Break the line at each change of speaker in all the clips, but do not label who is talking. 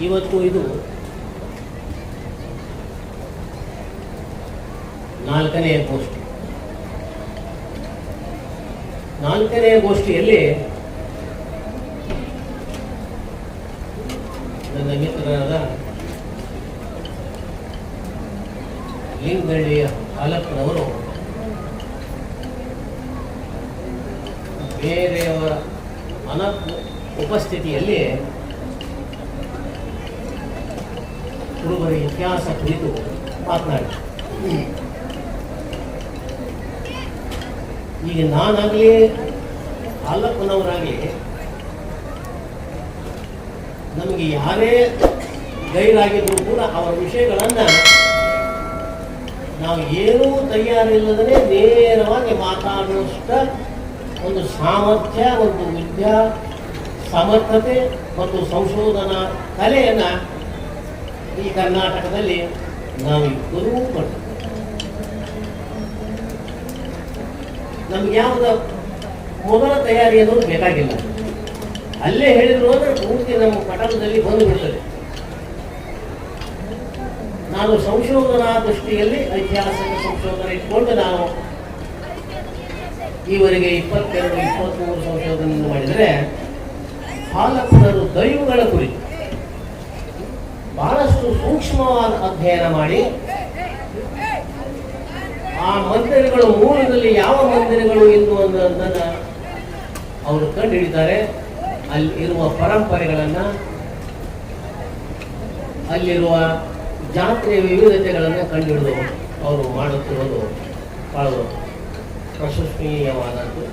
ಇವತ್ತು ಇದು ನಾಲ್ಕನೆಯ ಗೋಷ್ಠಿ. ನಾಲ್ಕನೆಯ ಗೋಷ್ಠಿಯಲ್ಲಿ ನನ್ನ ಮಿತ್ರರಾದ ಲಿಂಗಳ್ಳಿಯ ಹಾಲಪ್ಪನವರು ಬೇರೆಯವರ ಅನ ಉಪಸ್ಥಿತಿಯಲ್ಲಿ ಕುರುಬರ ಇತಿಹಾಸ ಕುರಿತು ಮಾತನಾಡಿ. ಈಗ ನಾನಾಗಲಿ ಹಾಲಪ್ಪನವರಾಗಲಿ ನಮಗೆ ಯಾರೇ ಗೈರಾಗಿದ್ರೂ ಕೂಡ ಅವರ ವಿಷಯಗಳನ್ನು ನಾವು ಏನೂ ತಯಾರಿಲ್ಲದೇ ನೇರವಾಗಿ ಮಾತಾಡುವಷ್ಟ ಒಂದು ಸಾಮರ್ಥ್ಯ, ಒಂದು ವಿದ್ಯಾ, ಸಮರ್ಥತೆ ಮತ್ತು ಸಂಶೋಧನಾ ಕಲೆಯನ್ನು ಈ ಕರ್ನಾಟಕದಲ್ಲಿ ನಾವು ಇಬ್ಬರೂ ಪಡ್ತೀವಿ ನಮ್ಗೆ ಯಾವ್ದ ಮೊದಲ ತಯಾರಿ ಅನ್ನೋದು ಬೇಕಾಗಿಲ್ಲ. ಅಲ್ಲೇ ಹೇಳಿದ್ರು ಅಂದ್ರೆ ಪೂರ್ತಿ ನಮ್ಮ ಪಟಲದಲ್ಲಿ ಬಂದುಬಿಡ್ತದೆ ನಾನು ಸಂಶೋಧನಾ ದೃಷ್ಟಿಯಲ್ಲಿ ಐತಿಹಾಸಿಕ ಸಂಶೋಧನೆ ಇಟ್ಕೊಂಡು ನಾವು ಈವರೆಗೆ ಇಪ್ಪತ್ತೆರಡು ಇಪ್ಪತ್ತ್ಮೂರು ಸಂಶೋಧನೆಯನ್ನು ಮಾಡಿದರೆ ಪಾಲಕರು ದೈವಗಳ ಕುರಿತು ಬಹಳಷ್ಟು ಸೂಕ್ಷ್ಮವಾದ ಅಧ್ಯಯನ ಮಾಡಿ. ಆ ಮಂದಿರಗಳು ಮೂಲದಲ್ಲಿ ಯಾವ ಮಂದಿರಗಳು ಎಂದು ಅನ್ನೋದನ್ನು ಅವರು ಕಂಡುಹಿಡಿತಾರೆ ಅಲ್ಲಿ ಇರುವ ಪರಂಪರೆಗಳನ್ನು, ಅಲ್ಲಿರುವ ಜಾತ್ರೆಯ ವಿವಿಧತೆಗಳನ್ನು ಕಂಡುಹಿಡಿದು ಅವರು ಮಾಡುತ್ತಿರುವುದು ಬಹಳ ಪ್ರಶಂಸನೀಯವಾದದ್ದು.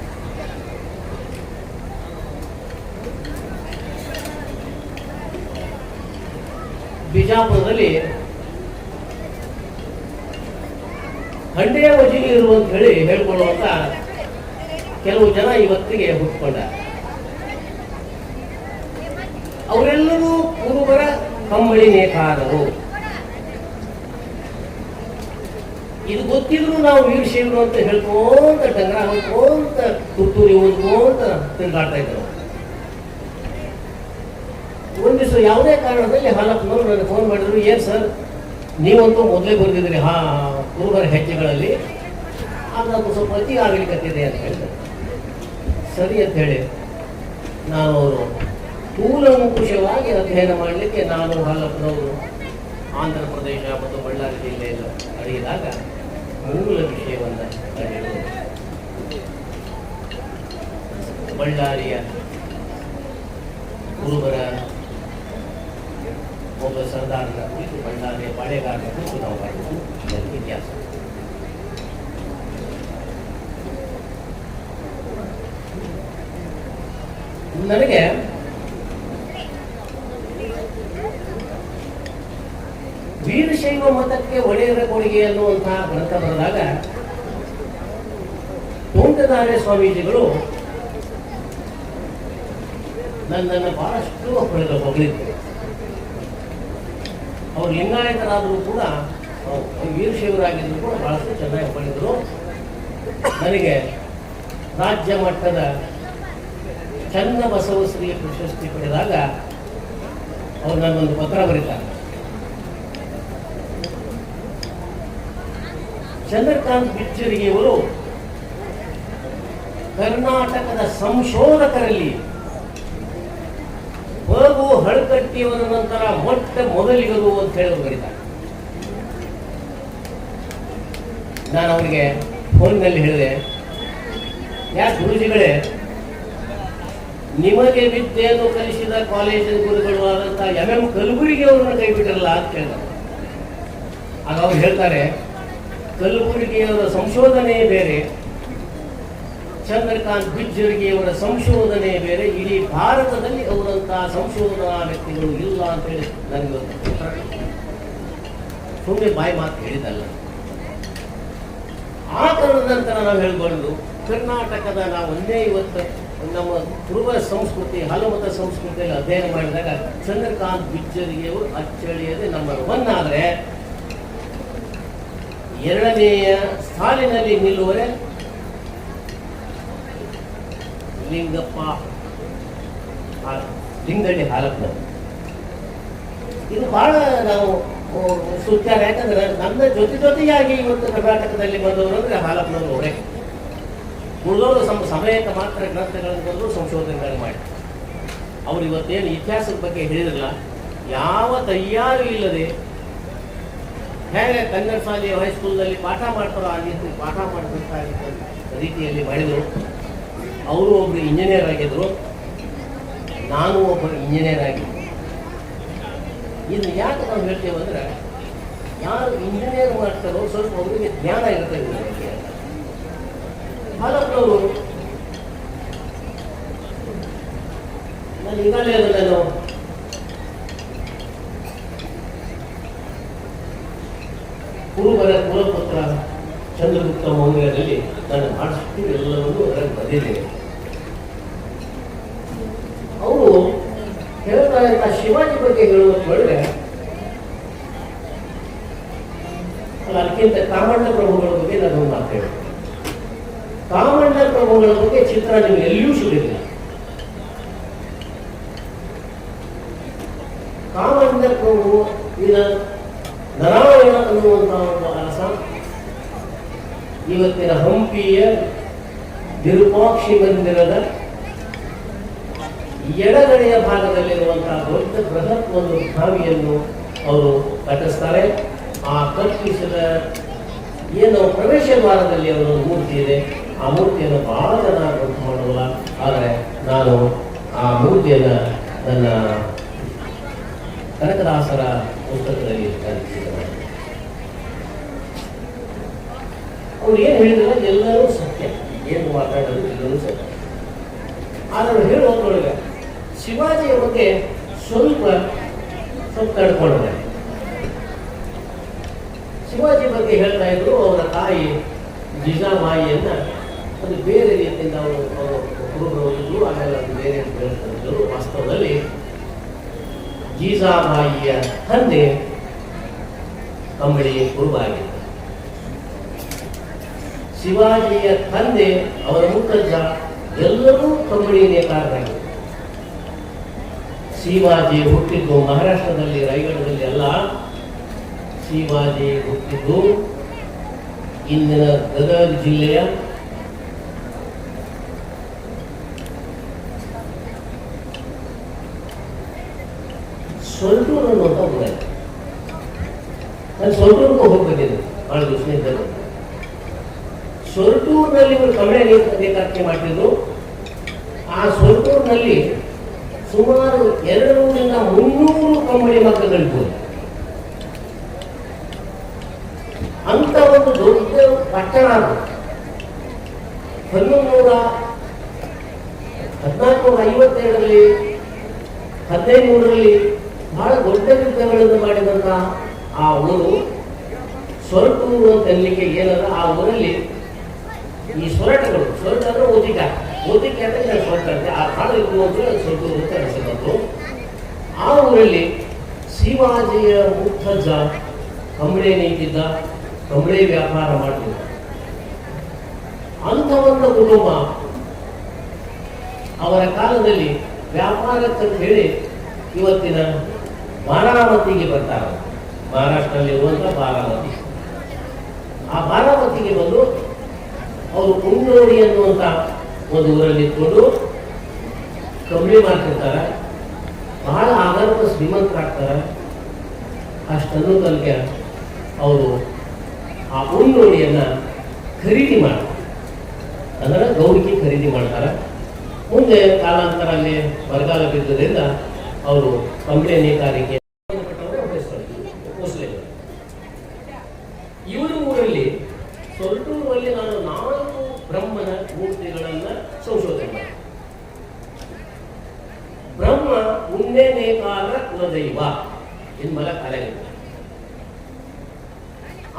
ಬಿಜಾಪುರದಲ್ಲಿ ಹಂಡೆಯ ವಜೀಲಿ ಇರು ಅಂತ ಹೇಳಿ ಹೇಳ್ಕೊಳ್ಳುವಂತ ಕೆಲವು ಜನ ಇವತ್ತಿಗೆ ಹುಟ್ಟಿಕೊಂಡ ಅವರೆಲ್ಲರೂ ಕುರುಬರ ಕಂಬಳಿ ನೇಕಾರರು ಇದು ಗೊತ್ತಿದ್ರು ನಾವು ವೀರಶೈವರು ಅಂತ ಹೇಳ್ಕೊಂತ ಡಂಗರ ಹೇಳ್ಕೊಂತ ತುತ್ತೂರಿ ಓದ್ಕೊಂತ ತಿರುಗಾಡ್ತಾ ಇದ್ರು ದಿವಸ ಯಾವುದೇ ಕಾರಣದಲ್ಲಿ ಹಾಲಪ್ಪನವರು ನನಗೆ ಫೋನ್ ಮಾಡಿದ್ರು, ಏನ್ ಸರ್ ನೀವಂತೂ ಮೊದಲೇ ಬರೆದಿದ್ರಿ ಹಾ ಕುರುಬರ ಹೆಜ್ಜೆಗಳಲ್ಲಿ. ಅದು ಸ್ವಲ್ಪ ಅತಿ ಆಗಲಿಕ್ಕತ್ತಿದೆ ಅಂತ ಹೇಳಿದೆ ಸರಿ ಅಂತ ಹೇಳಿ, ನಾನು ಅವರು ಕೂಲಂಕುಷವಾಗಿ ಅಧ್ಯಯನ ಮಾಡಲಿಕ್ಕೆ ನಾನು ಹಾಲಪ್ಪನವರು ಆಂಧ್ರ ಪ್ರದೇಶ ಮತ್ತು ಬಳ್ಳಾರಿ ಜಿಲ್ಲೆಯಲ್ಲಿ ಅಡಿಯಿದಾಗ ಮೂಲ ವಿಷಯವನ್ನು ಬಳ್ಳಾರಿಯ ಕುರುಬರ ಒಬ್ಬ ಸರ್ದಾರನ ಕುರಿತು ಬಳ್ಳಾರಿಯ ಬಾಳೆಗಾರನ ಕುರಿತು ನಾವು ಬರೆಯುವುದು ಇದರ ಇತಿಹಾಸ. ನನಗೆ ವೀರಶೈವ ಮತಕ್ಕೆ ಒಡೆಯರ ಕೊಡುಗೆ ಅನ್ನುವಂತಹ ಗ್ರಂಥ ಬರೆದಾಗ ತೋಂಟದಾರ್ಯ ಸ್ವಾಮೀಜಿಗಳು ನನ್ನನ್ನು ಬಹಳಷ್ಟು ಹೊಡೆದ ಹೊಗಳಿದ್ರು ಅವರು ಲಿಂಗಾಯತರಾದರೂ ಕೂಡ ವೀರಶೈವರಾಗಿದ್ದರೂ ಕೂಡ ಬಹಳಷ್ಟು ಚೆನ್ನಾಗಿ ಮಾಡಿದರು. ನನಗೆ ರಾಜ್ಯ ಮಟ್ಟದ ಚನ್ನ ಬಸವಶ್ರೀ ಪ್ರಶಸ್ತಿ ಪಡೆದಾಗ ಅವ್ರು ನನ್ನೊಂದು ಪತ್ರ ಬರೀತಾರೆ. ಚಂದ್ರಕಾಂತ್ ಬಿಚ್ಚರಿಗೆಯವರು ಕರ್ನಾಟಕದ ಸಂಶೋಧಕರಲ್ಲಿ ಬಗು ಹಳಕಟ್ಟಿಯವರ ನಂತರ ಮೊಟ್ಟ ಮೊದಲಿಗರು ಅಂತ ಹೇಳಿ ಬರೀತಾರೆ ನಾನು ಅವರಿಗೆ ಫೋನ್ನಲ್ಲಿ ಹೇಳಿದೆ ಯಾಕೆ ಗುರುಜಿಗಳೇ, ನಿಮಗೆ ವಿದ್ಯೆಯನ್ನು ಕಲಿಸಿದ ಕಾಲೇಜಿನ ಗುರುಗಳು ಆದಂತ ಎಂ ಎಂ ಕಲಬುರಗಿ ಅವರನ್ನು ಕೈ ಬಿಟ್ಟಿರಲ್ಲ ಅಂತ ಹೇಳಿದ್ರು ಆಗ ಅವ್ರು ಹೇಳ್ತಾರೆ, ಕಲಬುರಗಿಯವರ ಸಂಶೋಧನೆ ಬೇರೆ ಚಂದ್ರಕಾಂತ್ ಬಿಜ್ಜರ್ಗಿಯವರ ಸಂಶೋಧನೆ ಬೇರೆ, ಇಡೀ ಭಾರತದಲ್ಲಿ ಅವರಂತಹ ಸಂಶೋಧನಾ ವ್ಯಕ್ತಿಗಳು ಇಲ್ಲ ಅಂತ ಹೇಳಿ ನನಗೆ ಸುಮ್ಮನೆ ಬಾಯಿ ಮಾತು ಹೇಳಿದಲ್ಲ ಆ ಕಾರಣದ ನಂತರ ನಾವು ಹೇಳ್ಕೊಂಡು ಕರ್ನಾಟಕದ ನಾವು ಒಂದೇ ಇವತ್ತು ನಮ್ಮ ಪೂರ್ವ ಸಂಸ್ಕೃತಿ ಹಲಮತ ಸಂಸ್ಕೃತಿಯಲ್ಲಿ ಅಧ್ಯಯನ ಮಾಡಿದಾಗ ಚಂದ್ರಕಾಂತ್ ಬಿಜ್ಜರಿಗೆಯವರು ಅಚ್ಚಳಿಯದೆ ನಂಬರ್ ಒನ್ ಆದರೆ ಎರಡನೆಯ ಸಾಲಿನಲ್ಲಿ ನಿಲ್ಲುವರೆ ಲಿಂಗಪ್ಪ ಆ ಲಿಂಗಳ್ಳಿ ಹಾಲಪ್ಪ. ಇದು ಬಹಳ ನಾವು ಸುತ್ತಾರ ಯಾಕಂದ್ರೆ ನನ್ನ ಜೊತೆ ಜೊತೆಯಾಗಿ ಇವತ್ತು ಕರ್ನಾಟಕದಲ್ಲಿ ಬಂದವರು ಅಂದ್ರೆ ಹಾಲಪ್ಪನವರು ಅವರೇ. ಉಳಿದವರು ಸಮ ಸಮಯಕ್ಕೆ ಮಾತ್ರ ಗ್ರಂಥಗಳನ್ನು ಬಂದು ಸಂಶೋಧನೆಗಳನ್ನು ಮಾಡಿ. ಅವರು ಇವತ್ತೇನು ಇತಿಹಾಸದ ಬಗ್ಗೆ ಹೇಳಿದ್ರಲ್ಲ, ಯಾವ ತಯಾರು ಇಲ್ಲದೆ ಹೇಗೆ ಕನ್ನಡ ಶಾಲೆಯ ಹೈಸ್ಕೂಲ್ನಲ್ಲಿ ಪಾಠ ಮಾಡ್ತಾರೋ ಆ ರೀತಿ ಪಾಠ ಮಾಡಬೇಕಾಗಿತ್ತು ರೀತಿಯಲ್ಲಿ ಮಾಡಿದರು. ಅವರು ಒಬ್ಬರು ಇಂಜಿನಿಯರ್ ಆಗಿದ್ರು. ನಾನು ಒಬ್ಬ ಇಂಜಿನಿಯರ್ ಆಗಿದ್ದೆ. ಇದು ಯಾಕೆ ನಾವು ಹೇಳ್ತೇವಂದ್ರೆ ಯಾರು ಇಂಜಿನಿಯರ್ ಮಾಡ್ತಾರೋ ಸ್ವಲ್ಪ ಅವರಿಗೆ ಜ್ಞಾನ ಇರುತ್ತೆ ಬಗ್ಗೆ. ಹಲವರು ನಾನು ಈಗಾಗಲೇ ಅದನ್ನು ಕುರುಬರ ಕುಲಪುತ್ರ ಚಂದ್ರಗುಪ್ತ ಮೌಲ್ಯದಲ್ಲಿ ನಾನು ಮಾಡಿಸ್ತೀವಿ ಎಲ್ಲವನ್ನೂ ಅದರಲ್ಲಿ ಬರೆದಿದ್ದೇನೆ ಅವರು ಹೇಳ್ತಾ ಇದ್ದ ಶಿವಾಜಿ ಬಗ್ಗೆ ಹೇಳುವುದು ಒಳ್ಳೆ. ಅದಕ್ಕಿಂತ ಕಾಮಣ್ಣ ಪ್ರಭುಗಳ ಬಗ್ಗೆ ನಾನು ಮಾತಾಡ ಕಾಮಣ್ಣ ಪ್ರಭುಗಳ ಬಗ್ಗೆ ಚಿತ್ರ ನಿಮಗೆ ಎಲ್ಲಿಯೂ ಸಿಗಲಿಲ್ಲ ಕಾಮಣ್ಣ ಪ್ರಭು ಇದ ನಾರಾಯಣ ಅನ್ನುವಂತಹ ಒಂದು ಅರಸ, ಇವತ್ತಿನ ಹಂಪಿಯ ವಿರೂಪಾಕ್ಷಿ ಮಂದಿರದ ಎಡಗಡೆಯ ಭಾಗದಲ್ಲಿರುವಂತಹ ದೊಡ್ಡ ಬೃಹತ್ ಒಂದು ಭಾವಿಯನ್ನು ಅವರು ಕಟ್ಟಿಸ್ತಾರೆ. ಆ ಕಟ್ಟಿಸಿದ ಏನು ಪ್ರವೇಶ ದ್ವಾರದಲ್ಲಿ ಅವರ ಮೂರ್ತಿ ಇದೆ. ಆ ಮೂರ್ತಿಯನ್ನು ಬಹಳ ಜನ ಗೊತ್ತು ಮಾಡೋಲ್ಲ ಆದರೆ ನಾನು ಆ ಮೂರ್ತಿಯನ್ನು ನನ್ನ ಕನಕದಾಸರ ಪುಸ್ತಕದಲ್ಲಿ ಕಲಿಸಿದ್ದೇನೆ ಅವ್ರು ಏನು ಹೇಳಿದ್ರೆ? ಎಲ್ಲರೂ ಸತ್ಯ. ಏನು ಮಾತಾಡೋದು ಎಲ್ಲರೂ ಸತ್ಯ. ಆದರೆ ಹೇಳುವುದರೊಳಗೆ ಶಿವಾಜಿಯ ಬಗ್ಗೆ ಸ್ವಲ್ಪ ಸ್ವಲ್ಪ ತಡ್ಕೊಂಡ್ರೆ ಶಿವಾಜಿ ಬಗ್ಗೆ ಹೇಳ್ತಾ ಇದ್ರು, ಅವರ ತಾಯಿ ಜಿಜಾಬಾಯಿಯನ್ನ ಒಂದು ಬೇರೆ ರೀತಿಯಿಂದ ಅವರು ಅವರು ಇದ್ರು ಆಮೇಲೆ ಅದು ಬೇರೆ ಅಂತ ಹೇಳ್ತಿದ್ರು ವಾಸ್ತವದಲ್ಲಿ ಜೀಜಾಬಾಯಿಯ ತಂದೆ ಕಂಬಳಿ ಕುರುಬ ಆಗಿದ್ದ ಶಿವಾಜಿಯ ತಂದೆ ಅವರ ಮುತ್ತಜ್ಜ ಎಲ್ಲರೂ ಕಂಬಳಿ ನೇತಾರರಾಗಿದ್ದರು ಶಿವಾಜಿ ಹುಟ್ಟಿದ್ದು ಮಹಾರಾಷ್ಟ್ರದಲ್ಲಿ ರಾಯಗಢದಲ್ಲಿ ಅಲ್ಲ. ಶಿವಾಜಿ ಹುಟ್ಟಿದ್ದು ಇಂದಿನ ಗದಗ ಜಿಲ್ಲೆಯ ಸೊಲ್ಟೂರು ಅನ್ನುವಂಥ ಊರಲ್ಲಿ ನಾನು ಸೊಲ್ಟೂರ್ಗೂ ಹೋಗ್ಬೇಕಿದೆ ಭಾಳ ದಿವಸದಿಂದ ಸೊಲ್ಟೂರಿನಲ್ಲಿ ಇವರು ಕಮಳೆ ನೇತಾರಿಕೆ ಮಾಡಿದ್ರು ಆ ಸೊಲ್ಟೂರಿನಲ್ಲಿ ಸುಮಾರು ಎರಡು ನೂರಿಂದ ಮುನ್ನೂರು ಕಂಬಳಿ ಮಕ್ಕಳಿರ್ಬೋದು ಅಂತ ಒಂದು ದೊಡ್ಡ ಪಟ್ಟಣ ಹನ್ನೊಂದು ಹದಿನಾಲ್ಕು ನೂರ ಐವತ್ತೆರಡರಲ್ಲಿ ಹದಿನೈದು ನೂರರಲ್ಲಿ ಬಹಳ ದೊಡ್ಡ ಯುದ್ಧಗಳನ್ನು ಮಾಡಿದಂತ ಆ ಊರು ಸೊರಟೂರು ಅಂತ ಹೇಳಲಿಕ್ಕೆ ಏನಲ್ಲ, ಆ ಊರಲ್ಲಿ ಈ ಸ್ವರಟಗಳು ಸೊರಟ ಅಂದ್ರೆ ಓದಿಕ ಓದಿಕ ಅಂದ್ರೆ ಆ ಕಾಲ ಇದ್ದು ಸ್ವಲ್ಪ ಅಂತ ಆ ಊರಲ್ಲಿ ಶಿವಾಜಿಯ ಮುತ್ತಜ್ಜ ಕಂಬಳಿ ನೀತಿದ್ದ ಕಂಬಳಿ ವ್ಯಾಪಾರ ಮಾಡ್ತಿದ್ದ. ಅಂತ ಒಂದು ಕುಟುಂಬ ಅವರ ಕಾಲದಲ್ಲಿ ವ್ಯಾಪಾರಕ್ಕಂತ ಹೇಳಿ ಇವತ್ತಿನ ಬಾರಾಮತಿಗೆ ಬರ್ತಾರೆ. ಮಹಾರಾಷ್ಟ್ರದಲ್ಲಿ ಇರುವಂತಹ ಬಾರಾಮತಿ. ಆ ಬಾರಾಮತಿಗೆ ಬಂದು ಅವರು ಕುಂಡೋಡಿ ಅನ್ನುವಂಥ ಒಂದು ಊರಲ್ಲಿ ಇಟ್ಕೊಂಡು ಕಂಬಳಿ ಮಾಡ್ತಿರ್ತಾರೆ. ಬಹಳ ಆಗರ್ಭ ಶ್ರೀಮಂತರಾಗ್ತಾರೆ. ಅಷ್ಟನ್ನು ತನಕ ಅವರು ಆ ಉಣ್ಣೋಡಿಯನ್ನ ಖರೀದಿ ಮಾಡ್ತಾರೆ. ಅಂದರೆ ಗೌರಿಕೆ ಖರೀದಿ ಮಾಡ್ತಾರೆ. ಮುಂದೆ ಕಾಲಾಂತರ ಅಲ್ಲಿ ಬರಗಾಲ ಬಿದ್ದರಿಂದ ಅವರು ಕಂಬಳಿ ನೇಕಾರಿಕೆ ಇವರ ಊರಲ್ಲಿ ಸೊರಟೂರಲ್ಲಿ ನಾನು ನಾಲ್ಕು ಬ್ರಹ್ಮನ ಮೂರ್ತಿಗಳನ್ನ ಸಂಶೋಧನೆ ಮಾಡಿದೆ ಬ್ರಹ್ಮ ಉನ್ನೇ ನೇಕಾರ ಕುಲದೈವ ಎನ್ಮಲ ಕಲೆಗಳು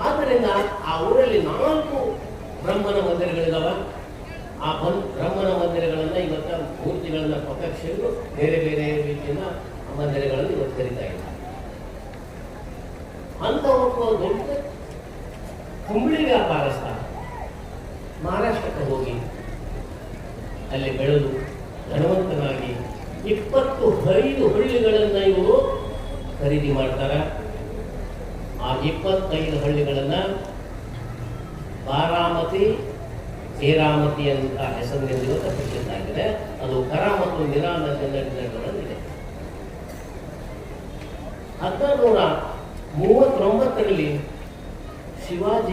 ಆದ್ದರಿಂದ ಆ ಊರಲ್ಲಿ ನಾಲ್ಕು ಬ್ರಹ್ಮನ ಮಂದಿರಗಳಿದಾವ ಆ ಬನ್ ಬ್ರಹ್ಮನ ಮಂದಿರಗಳನ್ನ ಇವತ್ತ ಮೂರ್ತಿಗಳನ್ನ ಪಕ್ಕಕ್ಷರು ಬೇರೆ ಬೇರೆ ರೀತಿಯಿಂದ ಆ ಮಂದಿರಗಳನ್ನು ಇವತ್ತು ಕರೀತಾ ಇದ್ದಾರೆ ಅಂತ ಒಬ್ಬ ದೊಡ್ಡ ಕುಂಬಳಿ ವ್ಯಾಪಾರಸ್ಥ ಮಹಾರಾಷ್ಟ್ರಕ್ಕೆ ಹೋಗಿ ಅಲ್ಲಿ ಬೆಳೆದು ಧನವಂತನಾಗಿ ಇಪ್ಪತ್ತು ಐದು ಹಳ್ಳಿಗಳನ್ನ ಇವರು ಖರೀದಿ ಮಾಡ್ತಾರೆ. ಆ ಇಪ್ಪತ್ತೈದು ಹಳ್ಳಿಗಳನ್ನು ಬಾರಾಮತಿ ಹೇರಾಮತಿ ಅಂತ ಹೆಸರಿನಿಂದ ಇವತ್ತು ಅದು ಕರ ಮತ್ತು ನಿರಾ ನದಿ ನದಿಗಳಲ್ಲಿದೆ. ಹದಿನಾರು ನೂರ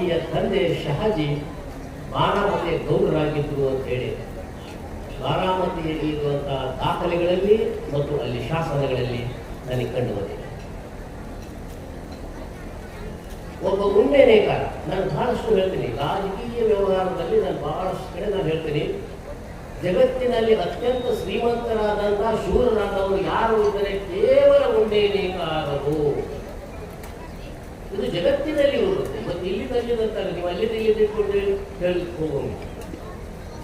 ಶಿವಾಜಿಯ ತಂದೆ ಶಹಾಜಿ ಬಾರಾಮತಿಯ ಗೌರರಾಗಿದ್ದರು ಅಂತ ಹೇಳಿ. ಬಾರಾಮತಿಯಲ್ಲಿ ಇರುವಂತಹ ದಾಖಲೆಗಳಲ್ಲಿ ಮತ್ತು ಅಲ್ಲಿ ಶಾಸನಗಳಲ್ಲಿ ನನಗೆ ಕಂಡು ಬಂದಿದೆ. ಒಬ್ಬ ನೇಕಾರ ನಾನು ಬಹಳಷ್ಟು ಹೇಳ್ತೀನಿ, ರಾಜಕೀಯ ವ್ಯವಹಾರದಲ್ಲಿ ನಾನು ಬಹಳಷ್ಟು ಕಡೆ ನಾನು ಹೇಳ್ತೀನಿ, ಜಗತ್ತಿನಲ್ಲಿ ಅತ್ಯಂತ ಶ್ರೀಮಂತರಾದಂತಹ ಶೂರರಾದವರು ಯಾರು ಇದ್ದರೆ ಕೇವಲ ಉಂಡೆ ನೇಕಾರರು ಇದು ಜಗತ್ತಿನಲ್ಲಿ ಮತ್ತೆ ಇಲ್ಲಿ ತಂದಿದಂತಾರೆ ನೀವು ಅಲ್ಲಿ ಇಲ್ಲಿ ಇಟ್ಕೊಂಡು ಹೇಳಿ ಹೋಗೋದು?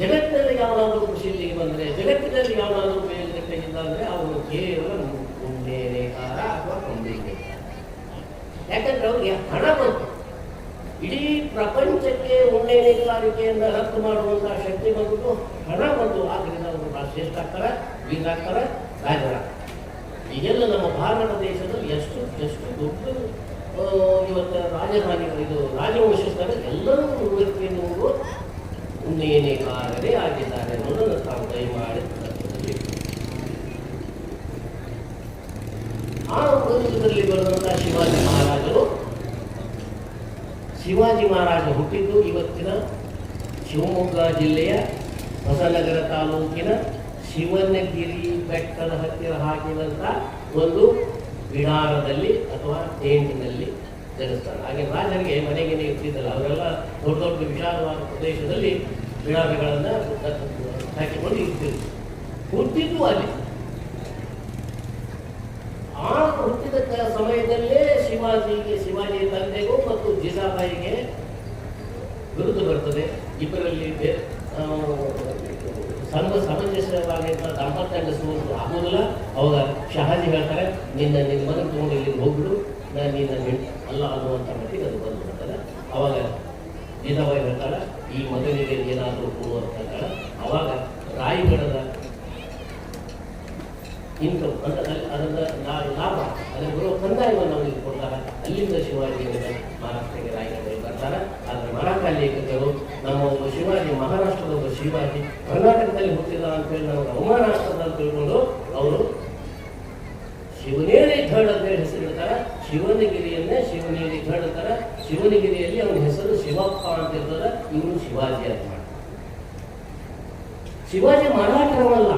ಜಗತ್ತಿನಲ್ಲಿ ಯಾವನಾದರೂ ಕೃಷಿಯಲ್ಲಿ ಬಂದರೆ, ಜಗತ್ತಿನಲ್ಲಿ ಯಾವುದಾದ್ರೂ ಮೇಲ್ಗಟ್ಟೆಯಿಂದ ಅಂದರೆ ಅವರು ಕೇವಲ ಅಥವಾ ನೇಕಾರ ಯಾಕಂದ್ರೆ ಅವ್ರಿಗೆ ಹಣ ಬಂತು. ಇಡೀ ಪ್ರಪಂಚಕ್ಕೆ ಉಣ್ಣೆ ರಫ್ತು ಮಾಡುವಂತಹ ಶಕ್ತಿ ಬಂದ್ಬಿಟ್ಟು ಹಣ ಬಂತು. ಆದ್ರಿಂದ ಅವರು ಶ್ರೇಷ್ಠ ಆಗ್ತಾರೆ ವೀರಾಗ್ತಾರೆ ರಾಜರಾಗ್ತಾರೆ ಈಗೆಲ್ಲ ನಮ್ಮ ಭಾರತ ದೇಶದಲ್ಲಿ ಎಷ್ಟು ಎಷ್ಟು ದೊಡ್ಡ ಇವತ್ತು ರಾಜಧಾನಿಗಳು ಇದು ರಾಜವಂಶಸ್ಥರು ಎಲ್ಲರೂ ಉಡುಪಿಯನ್ನು ಒಂದೇನೇ ಕಾರಣವೇ ಆಗಿದ್ದಾರೆ ಅನ್ನೋದನ್ನು ತಾವು ದಯಮಾಡಿ. ಆ ಪ್ರದೇಶದಲ್ಲಿ ಬರುವಂತಹ ಶಿವಾಜಿ ಮಹಾರಾಜರು, ಶಿವಾಜಿ ಮಹಾರಾಜ ಹುಟ್ಟಿದ್ದು ಇವತ್ತಿನ ಶಿವಮೊಗ್ಗ ಜಿಲ್ಲೆಯ ಹೊಸನಗರ ತಾಲೂಕಿನ ಶಿವನಗಿರಿ ಬೆಟ್ಟದ ಹತ್ತಿರ ಹಾಕಿದಂಥ ಒಂದು ಬಿಡಾರದಲ್ಲಿ ಅಥವಾ ಟೇಂಟಿನಲ್ಲಿ ಜನಿಸ್ತಾರೆ. ಹಾಗೆ ರಾಜರಿಗೆ ಮನೆಗೆ ಇರ್ತಿದ್ದಲ್ಲ ಅವರೆಲ್ಲ ದೊಡ್ಡ ದೊಡ್ಡ ವಿಶಾಲವಾದ ಪ್ರದೇಶದಲ್ಲಿ ಬಿಡಾರಗಳನ್ನು ಹಾಕಿಕೊಂಡು ಇರ್ತಿದ್ರು ಹುಟ್ಟಿದ್ದು ಅಲ್ಲಿ. ಆ ಹುಟ್ಟಿದ ಸಮಯದಲ್ಲೇ ಶಿವಾಜಿಗೆ ಶಿವಾಜಿಯ ತಂದೆಗೂ ಮತ್ತು ಜೀಸಾಬಾಯಿಗೆ ವಿರುದ್ಧ ಬರ್ತದೆ. ಇಬ್ಬರಲ್ಲಿ ಬೇ- ಸಮಂಜಸವಾಗಿರುವ ದಾಂಪತ್ಯ ನಡೆಸುವುದು ಆಗುವುದಿಲ್ಲ ಅವಾಗ ಶಹಾಜಿ ಹೇಳ್ತಾರೆ, ನಿನ್ನ ನಿನ್ನ ಮನ ತಗೊಂಡು ಇಲ್ಲಿಗೆ ಹೋಗ್ಬಿಡು. ನಾನು ನಿನ್ನ ಹೆಣ್ಣು ಅಲ್ಲ ಅನ್ನುವಂಥ ಮಟ್ಟಿಗೆ ಅದು ಬಂದು ಬಿಡ್ತಾರೆ ಅವಾಗ ನಿಧವಾಗಿ ಹೇಳ್ತಾಳೆ, ಈ ಮಗನಿಗೆ ಏನಾದರೂ ಕೊಡು ಹೇಳ್ತಾಳೆ. ಅವಾಗ ರಾಯಗಡದ ಇನ್ಕಮ್ ಅಂದ್ರೆ ಅದರ ಲಾಭ ಅದರ ಬರುವ ಕಂದಾಯವನ್ನು ಅವರಿಗೆ ಕೊಡ್ತಾರೆ. ಅಲ್ಲಿಂದ ಶಿವಾಜಿ ಮಹಾರಾಷ್ಟ್ರಕ್ಕೆ ರಾಯಗಢದಲ್ಲಿ ಬರ್ತಾರೆ ಆದರೆ ಮರಾಠ ಲೇಖಕರು ನಮ್ಮ ಶಿವಾಜಿ ಮಹಾರಾಷ್ಟ್ರದ ಶಿವಾಜಿ ಕರ್ನಾಟಕದಲ್ಲಿ ಹುಟ್ಟಿದ ಅಂತೇಳಿ ನಾವು ಅವಮಾನ ಆಗ್ತದೆ ಅಂತ ತಿಳ್ಕೊಂಡು ಅವರು ಶಿವನೇರಿ ಘಡ್ ಅಂತ ಹೇಳಿ ಹೆಸರಿಡ್ತಾರೆ ಶಿವನಗಿರಿಯನ್ನೇ ಶಿವನೇರಿ ಘಡ್ ಅಂತಾರೆ. ಶಿವನಗಿರಿಯಲ್ಲಿ ಅವನ ಹೆಸರು ಶಿವಪ್ಪ ಅಂತ ಇರ್ತಾರೆ ಇವನು ಶಿವಾಜಿ ಅಂತ ಮಾಡ್ತಾರೆ. ಶಿವಾಜಿ ಮರಾಠರವಲ್ಲ.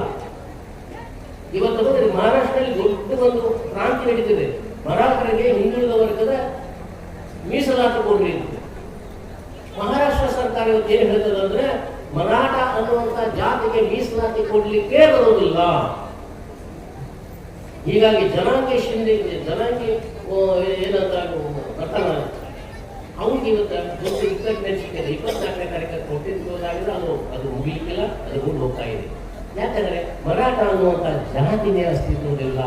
ಇವತ್ತು ಮಹಾರಾಷ್ಟ್ರದಲ್ಲಿ ದೊಡ್ಡ ಒಂದು ಕ್ರಾಂತಿ ನಡೀತಿದೆ. ಮರಾಠರಿಗೆ ಹಿಂದುಳಿದ ವರ್ಗದ ಮೀಸಲಾತಿ ಕೊಡ್ರಿ ಮಹಾರಾಷ್ಟ್ರ ಸರ್ಕಾರ ಇವತ್ತು ಏನ್ ಹೇಳ್ತದೆ ಅಂದ್ರೆ ಮರಾಠ ಅನ್ನುವಂತ ಜಾತಿಗೆ ಮೀಸಲಾತಿ ಕೊಡ್ಲಿಕ್ಕೆ ಬರೋದಿಲ್ಲ ಹೀಗಾಗಿ ಜನಾಂಗಿ ಶಿಂದೆ, ಜನಾಂಗಿ ಏನಂತ ಅವ್ನಿಗೆ ಇವತ್ತು ಇಪ್ಪತ್ನಾಲ್ಕನೇ ತಾರೀಕು ಕೊಟ್ಟಿದ್ದೋದಾಗಿದ್ರೆ ಅದು ಅದು ಮುಗಿಲಿಕ್ಕಿಲ್ಲ, ಅದು ಹೋಗ್ತಾ ಇದೆ. ಯಾಕಂದ್ರೆ ಮರಾಠ ಅನ್ನುವಂಥ ಜಾತಿನೇ ಅಸ್ತಿತ್ವದಿಲ್ಲ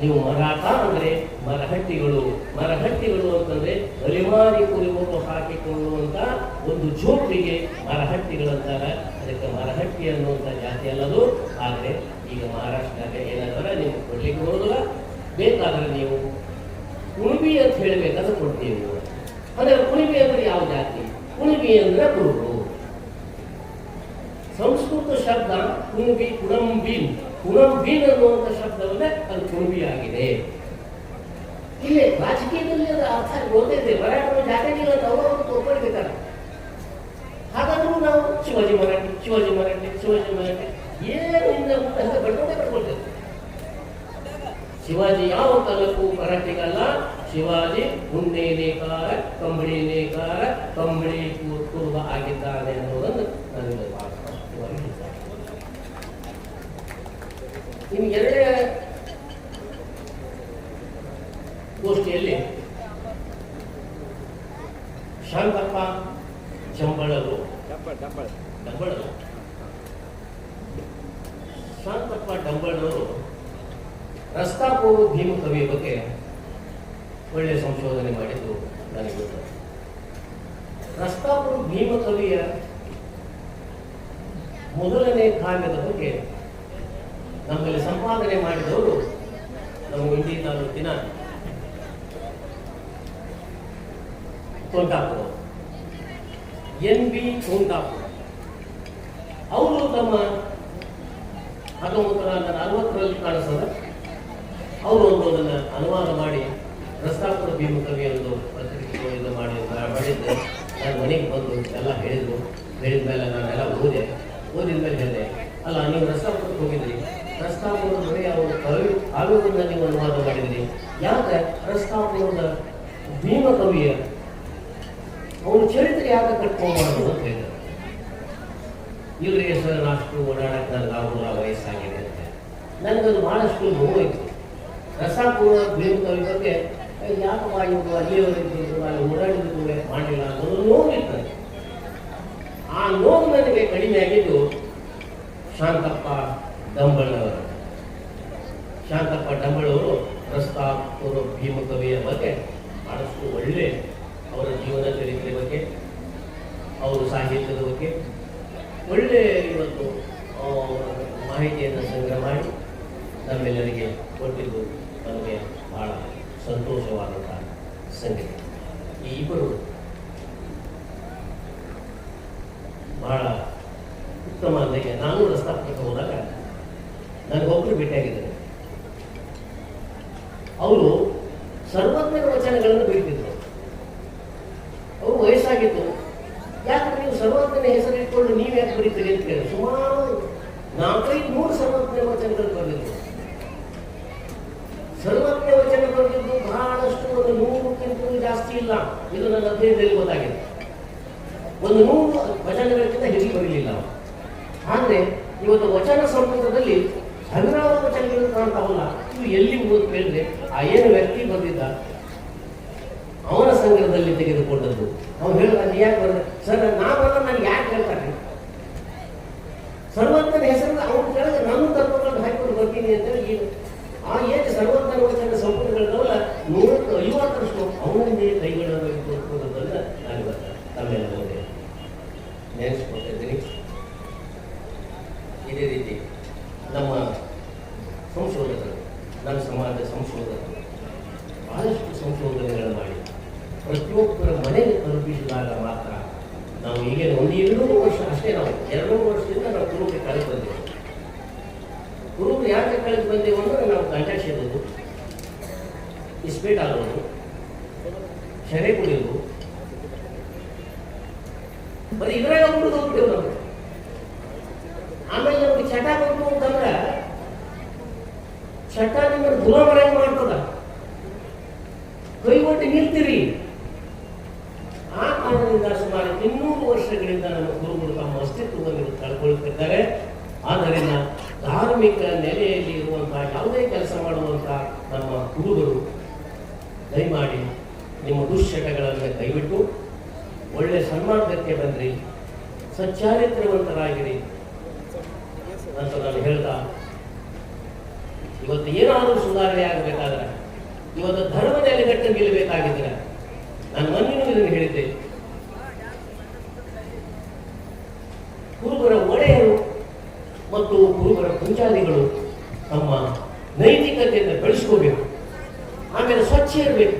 ನೀವು ಮರಾಠ ಅಂದ್ರೆ ಮರಹಟ್ಟಿಗಳು. ಮರಹಟ್ಟಿಗಳು ಅಂತಂದ್ರೆ ಅಲೆಮಾರಿ ಕುರಿಮುರು ಹಾಕಿಕೊಳ್ಳುವಂತ ಒಂದು ಜೋಪಿಗೆ ಮರಹಟ್ಟಿಗಳಂತಾರೆ ಅದಕ್ಕೆ ಮರಹಟ್ಟಿ ಅನ್ನುವಂಥ ಜಾತಿ ಅಲ್ಲದು. ಆದರೆ ಈಗ ಮಹಾರಾಷ್ಟ್ರದಾಗ ಏನಾದ್ರೆ ನೀವು ಕೊಡ್ಲಿಕ್ಕೆ ಹೋಗೋದಿಲ್ಲ ಬೇಕಾದ್ರೆ ನೀವು ಕುಣಿಬಿ ಅಂತ ಹೇಳಬೇಕಾದ್ರೆ ಕೊಡ್ತೀವಿ ಅಂದ್ರೆ ಕುಣಿಬಿ ಅಂದ್ರೆ ಯಾವ ಜಾತಿ? ಕುಣಿಬಿ ಅಂದ್ರೆ ಕುರುಬರು ಸಂಸ್ಕೃತ ಶಬ್ದ ಕುಣಬಿ ಕುಣಂಬೀನ್ ಕುಣಂಬಿನ್ ಅನ್ನುವಂಥ ಶಬ್ದವನ್ನೇ ಅದು ಕುಣಬಿ ಆಗಿದೆ ಇಲ್ಲಿ ರಾಜಕೀಯದಲ್ಲಿ ಅದು ಅರ್ಥ ಗೊತ್ತಿದೆ ಮರಾಠ ಜಾತಿಗಿಲ್ಲ ಅಂತ ಅವರು ಒಪ್ಪಿಡ್ತಾರೆ ಹಾಗಾದ್ರೂ ನಾವು ಶಿವಾಜಿ ಮರಾಠಿ ಶಿವಾಜಿ ಮರಾಠಿ ಶಿವಾಜಿ ಮರಾಠಿ ಏನು ಇಂದ ಅಂತ ಬಡ್ಕೊಂಡೇ ಬಡ್ಕೊಳ್ತೇವೆ. ಶಿವಾಜಿ ಯಾವ ಕಾಲಕ್ಕೂ ಮರಾಠಿಗಲ್ಲ. ಶಿವಾಜಿ ಹುಣ್ಣೇನೇಕಾರ ನೇಕಾರ ಕಂಬಳಿ ನೇಕಾರ ಕಂಬಳಿ ಕು- ಕುರುಬ ಆಗಿದ್ದಾನೆ ಅನ್ನೋದನ್ನು ನನಗೆ ಬಹಳ ಸ್ಪಷ್ಟವಾಗಿ ಹೇಳ್ತಾರೆ ಇನ್ನು ಎರಡನೇ ಗೋಷ್ಠಿಯಲ್ಲಿ ಶಾಂತಪ್ಪ ಚಂಬಳರು. ಡಂಬಳರು. ಶಾಂತಪ್ಪ ಡಂಬಳರು ರಸ್ತಾಪು ಭೀಮ ಕವಿಯ ಬಗ್ಗೆ ಒಳ್ಳೆಯ ಸಂಶೋಧನೆ ಮಾಡಿದ್ದು ನನಗೆ ಗೊತ್ತು. ಪೂರ್ವ ಭೀಮ ಕವಿಯ ಮೊದಲನೇ ಕಾವ್ಯದ ಬಗ್ಗೆ ನಮ್ಮಲ್ಲಿ ಸಂಪಾದನೆ ಮಾಡಿದವರು ನಮ್ಮ ಇಂಡಿ ತಾಲೂಕಿನ ಸೊಂಟಾಪುರ ಎನ್ ಬಿ ಸೋಂಟಾಪುರ ಅವರು ತಮ್ಮ ಹತ್ತೊಂಬತ್ತು ನಲವತ್ತರಲ್ಲಿ ಕಾಣಿಸಿದ. ಅವರು ಒಂದು ಅದನ್ನು ಅನುವಾದ ಮಾಡಿ ಪ್ರಸ್ತಾಪದ ಭೀಮಕವಿ ಎಂದು ಪತ್ರಿಕೆ ಮಾಡಿ ಮಾಡಿದ್ದು. ನಾನು ಮನೆಗೆ ಬಂದು ಎಲ್ಲ ಹೇಳಿದ್ರು. ಹೇಳಿದ ಮೇಲೆ ನಾನೆಲ್ಲ ಓದೆ. ಓದಿದ ಮೇಲೆ ಹೇಳಿದೆ. ಅಲ್ಲ, ನೀವು ರಸ್ತಾಪುರಕ್ಕೆ ಹೋಗಿದ್ರಿ ಬರೀ ಅವರು ಕವಿ ಕಾವ್ಯವನ್ನು ನೀವು ಅನುವಾದ ಮಾಡಿದ್ರಿ ಯಾಕೆ? ಪ್ರಸ್ತಾವನೆಯಿಂದ ಭೀಮ ಕವಿಯ ಅವನು ಚರಿತ್ರೆ ಯಾಕೆ ಕಟ್ಕೊಂಬಾರ್ದು ಅಂತ ಹೇಳಿದ್ರು ಇಲ್ರಿ ಸರ್ ಅಷ್ಟು ಓಡಾಡಕ್ಕೆ ನನಗೆ ಆಗೋಲ್ಲ ವಯಸ್ಸಾಗಿದೆ ಅಂತ. ನನಗದು ಭಾಳಷ್ಟು ನೋವಾಯಿತು ರಸಪೂರ್ಣ ಭೀಮ ಕವಿ ಬಗ್ಗೆ ಯಾಕೆ ಯಾಕಪ್ಪ ಇವರು ಅಲ್ಲಿಯವರೆಗೆ ಅಲ್ಲಿ ಓಡಾಡಿದ್ರು ಮಾಡಿಲ್ಲ ಅನ್ನೋದು ನೋವಿತ್ತು. ಆ ನೋವು ನನಗೆ ಕಡಿಮೆ ಆಗಿದ್ದು, ಶಾಂತಪ್ಪ ಡಂಬಳವರು ಶಾಂತಪ್ಪ ಡಂಬಳವರು ಪ್ರಸ್ತಾಪುರ ಭೀಮಕವಿಯ ಬಗ್ಗೆ ಬಹಳಷ್ಟು ಒಳ್ಳೆ ಅವರ ಜೀವನ ಚರಿತ್ರೆ ಬಗ್ಗೆ, ಅವರ ಸಾಹಿತ್ಯದ ಬಗ್ಗೆ ಒಳ್ಳೆ ಇವತ್ತು ಮಾಹಿತಿಯನ್ನು ಸಂಗ್ರಹ ಮಾಡಿ ನಮ್ಮೆಲ್ಲರಿಗೆ ಕೊಟ್ಟಿದ್ದು ನಮಗೆ ಬಹಳ ಸಂತೋಷವಾದಂತಹ ಸಂಗತಿ. ಈ ಇಬ್ಬರು ಬಹಳ ಉತ್ತಮ ಅಂದಾಗೆ ನಾನು ರಸ್ತಾಪಕ್ಕೆ ಹೋದಾಗ ನನಗೊಬ್ಬರು ಭೇಟಿಯಾಗಿದ್ದಾರೆ. ಅವರು ಸರ್ವಜ್ಞರ ವಚನಗಳನ್ನು ಬೀಳ್ತಿದ್ರು. ಅವರು ವಯಸ್ಸಾಗಿತ್ತು ಯಾಕೆ ನೀವು ಸರ್ವಜ್ಞನ ಹೆಸರು ಇಟ್ಕೊಂಡು ನೀವು ಯಾಕೆ ಬರೀತೀರಿ ಅಂತ ಕೇಳಿ ಸುಮಾರು ನಾಲ್ಕೈದು ಮೂರು ಸರ್ವಜ್ಞ ವಚನಗಳು ಬರೆದಿದ್ರು. ಸರ್ವಜ್ಞ ವಚನ ಬರೆದಿದ್ದು ಬಹಳಷ್ಟು ಒಂದು ನೂರಕ್ಕಿಂತ ಜಾಸ್ತಿ ಇಲ್ಲ. ಇದು ನನ್ನ ಅಧ್ಯಯನದಲ್ಲಿ ಗೊತ್ತಾಗಿದೆ. ಒಂದು ನೂರು ವಚನಗಳಿಗಿಂತ ಹೆಚ್ಚು ಬರಲಿಲ್ಲ. ಆದರೆ ಇವತ್ತು ವಚನ ಸಂಪುಟದಲ್ಲಿ ಸಾವಿರಾರು ವಚನಗಳು ಕಾಣ್ತಾವಲ್ಲ ಇವು ಎಲ್ಲಿ ಓದ್ ಕೇಳಿದ್ರೆ ಆ ಏನು ವ್ಯಕ್ತಿ ಬಂದಿದ್ದ? ಅವನ ಸಂಗ್ರಹದಲ್ಲಿ ತೆಗೆದುಕೊಂಡದ್ದು. ಅವ್ನು ಹೇಳಿದ, ನೀ ಯಾಕೆ ಬಂದ? ಸರ್ ನಾ ಬಂದ ನನಗೆ ಯಾಕೆ ಹೇಳ್ತಾರೆ ಸರ್ವಂತನ ಹೆಸರು ಅವ್ನು ಕೇಳಿದ್ರೆ ನಾನು ತತ್ವಗಳನ್ನು ಹಾಕಿಕೊಂಡು ಬರ್ತೀನಿ ಅಂತ ಹೇಳಿ ಆ ಏನು ಸರ್ವಂತನ ವಚನ ಸಂಪುಟಗಳಿದಾವಲ್ಲ ನೂರ ಐವತ್ತರಷ್ಟು ಅವನನ್ನೇ ಕೈಗಳನ್ನು ಇಟ್ಟುಕೊಳ್ಳೋದನ್ನ ನಾನು ಇವತ್ತು ತಮ್ಮೆಲ್ಲ ಮುಂದೆ ನೆನೆಸ್ಕೊಳ್ತಿದ್ದೀನಿ ಇದೇ ರೀತಿ ನಮ್ಮ ಸಂಶೋಧಕರು ನಮ್ಮ ಸಮಾಜದ ಸಂಶೋಧಕರು ಬಹಳಷ್ಟು ಸಂಶೋಧನೆಗಳನ್ನು ಮಾಡಿ ಪ್ರತಿಯೊಬ್ಬರ ಮನೆಗೆ ತಲುಪಿಸಿದಾಗ ಮಾತ್ರ ನಾವು ಈಗ ಒಂದು ಎರಡು ವರ್ಷ ಅಷ್ಟೇ ನಾವು ಎರಡು ವರ್ಷದಿಂದ ನಾವು ಕುರುಗೆ ಕಳೆದು ಬಂದೆವು ಕುರುಬು ಯಾಕೆ ಕಳೆದು ಬಂದೆವು ಅಂದ್ರೆ ನಾವು ಕಂಟ್ಯಾಕ್ಟ್ ಇರೋದು ಇಸ್ಪೇಟ್ ಆಗೋದು ಶರೆ ಕುಡಿಯೋದು? ಬರೀ ಇದ್ರಾಗ ಕುಡಿದು ಹೋಗ್ಬಿಟ್ಟಿವ್ ನಾವು ಆಮೇಲೆ ನಮ್ಗೆ ಚಟ ಬಂತು ಅಂತಂದ್ರೆ, ಚಟ ನಿಮ್ಮನ್ನು ಹೆಂಗ್ ಮಾಡ್ತದ. ಕೈ ಒಟ್ಟು ನಿಲ್ತೀರಿ ಆ ಕಾರಣದಿಂದ ಸುಮಾರು ಇನ್ನೂರು ವರ್ಷಗಳಿಂದ ನಮ್ಮ ಗುರುಗಳು ತಮ್ಮ ಅಸ್ತಿತ್ವವನ್ನು ಕಳ್ಕೊಳ್ತಿದ್ದಾರೆ ಆದ್ದರಿಂದ ಧಾರ್ಮಿಕ ನೆಲೆಯಲ್ಲಿ ಇರುವಂತಹ ಯಾವುದೇ ಕೆಲಸ ಮಾಡುವಂತಹ ನಮ್ಮ ಗುರುಗಳು ದಯಮಾಡಿ ನಿಮ್ಮ ದುಶ್ಚಟಗಳನ್ನು ಕೈಬಿಟ್ಟು ಒಳ್ಳೆ ಸನ್ಮಾರ್ಗಕ್ಕೆ ಬಂದ್ರಿ ಸಚ್ಚಾರಿತ್ರವಂತರಾಗಿರಿ ಅಂತ ನಾನು ಹೇಳ್ತಾ, ಇವತ್ತು ಏನಾದರೂ ಸುಧಾರಣೆ ಆಗಬೇಕಾದ್ರೆ, ಇವತ್ತು ಧರ್ಮ ನೆಲೆಗಟ್ಟು ನಿಲ್ಲಬೇಕಾಗಿದ್ರೆ ನಾನು ಮೊನ್ನೆನೂ ಇದನ್ನು ಹೇಳಿದ್ದೆ, ಕುರುಬರ ಒಡೆಯರು ಮತ್ತು ಕುರುಬರ ಪಂಚಾಲಿಗಳು ತಮ್ಮ ನೈತಿಕತೆಯನ್ನು ಬೆಳೆಸ್ಕೋಬೇಕು, ಆಮೇಲೆ ಸ್ವಚ್ಛ ಇರಬೇಕು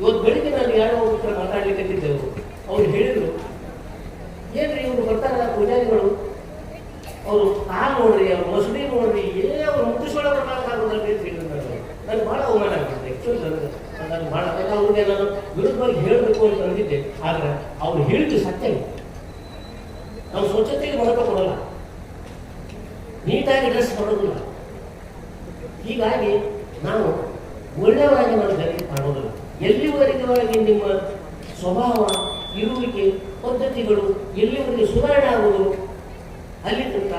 ಇವತ್ತು ಬೆಳಿಗ್ಗೆ ನಾನು ಯಾರೋ ಒಬ್ಬರ ಹತ್ರ ಮಾತಾಡ್ಲಿಕ್ಕೆ ಅವ್ರು ಹೇಳಿದ್ರು ಏನ್ರಿ ಇವ್ರು ಬರ್ತಾರಲ್ಲ ಪೂಜಾರಿಗಳು ಅವರು ಕಾಲು ನೋಡ್ರಿ ಅವ್ರ ಮಸೂಡಿ ನೋಡ್ರಿ ಏ ಅವ್ರು ಮುಟ್ಟಿಸೋಳ ಬರ್ಬೇಕಾಗೋದ್ರಲ್ಲಿ ಅಂತ ಹೇಳಿದ್ರು ನನಗೆ ನನಗೆ ಭಾಳ ಅವಮಾನ ಆಗ್ಬಿಡುತ್ತೆ ಆ್ಯಕ್ಚುಲಿ ನನಗೆ ನಾನು ಮಾಡಬೇಕು ಅವ್ರಿಗೆ ನಾನು ವಿರುದ್ಧವಾಗಿ ಹೇಳಬೇಕು ಅಂತ ಅಂದಿದ್ದೆ ಆದರೆ ಅವ್ರು ಹೇಳಿದ್ದು ಸತ್ಯ. ನಾವು ಸ್ವಚ್ಛತೆಗೆ ಮಹತ್ವ ಕೊಡಲ್ಲ. ನೀಟಾಗಿ ಡ್ರೆಸ್ ಮಾಡೋದಿಲ್ಲ. ಹೀಗಾಗಿ ನಾವು ಒಳ್ಳೆಯವರಾಗಿ ನಾವು ಜನರಿಗೆ ಕಾಣೋದಿಲ್ಲ ಎಲ್ಲಿವರೆಗೆ ನಿಮ್ಮ ಸ್ವಭಾವ, ಇರುವಿಕೆ, ಪದ್ಧತಿಗಳು ಎಲ್ಲಿವರೆಗೆ ಸುಧಾರಣೆ ಆಗುವುದು ಅಲ್ಲಿ ತನಕ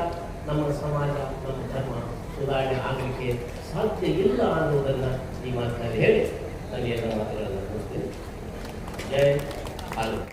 ನಮ್ಮ ಸಮಾಜ ನಮ್ಮ ಧರ್ಮ ಸುಧಾರಣೆ ಆಗಲಿಕ್ಕೆ ಸಾಧ್ಯ ಇಲ್ಲ ಅನ್ನೋದನ್ನು ಈ ಮಾತಿನಲ್ಲಿ ಹೇಳಿ ನನ್ನ ಎಲ್ಲ ಮಾತುಗಳನ್ನು ಮುಗಿಸ್ತೀನಿ ಜೈ ಹಾಲು